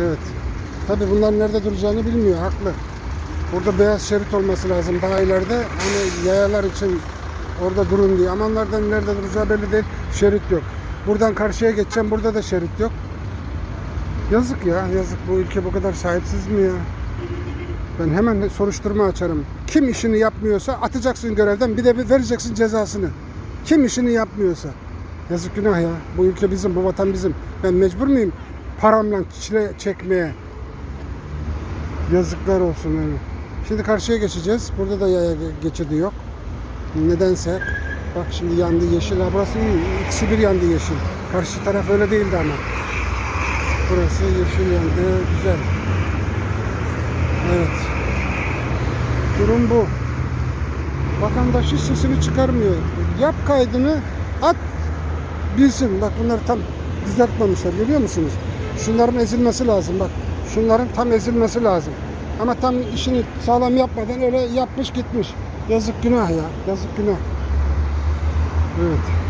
Evet. Tabii bunlar nerede duracağını bilmiyor. Haklı. Burada beyaz şerit olması lazım daha ileride. Hani yayalar için orada durun diye. Ama onlardan nerede duracağı belli değil. Şerit yok. Buradan karşıya geçeceğim. Burada da şerit yok. Yazık ya. Yazık. Bu ülke bu kadar sahipsiz mi ya? Ben hemen soruşturma açarım. Kim işini yapmıyorsa atacaksın görevden. Bir de bir vereceksin cezasını. Kim işini yapmıyorsa. Yazık günah ya. Bu ülke bizim, bu vatan bizim. Ben mecbur muyum paramla çile çekmeye? Yazıklar olsun yani. Şimdi karşıya geçeceğiz. Burada da yaya ge- geçidi yok. Nedense. Bak şimdi yandı yeşil. Ha burası iyi. Bir yandı yeşil. Karşı taraf öyle değildi ama. Burası yeşil yandı. Güzel. Evet. Durum bu. Vatandaş hiç sesini çıkarmıyor. Yap kaydını at bilsin. Bak bunları tam düzeltmemişler görüyor musunuz? Şunların ezilmesi lazım bak. Şunların tam ezilmesi lazım. Ama tam işini sağlam yapmadan öyle yapmış gitmiş. Yazık günah ya. Yazık günah. Evet.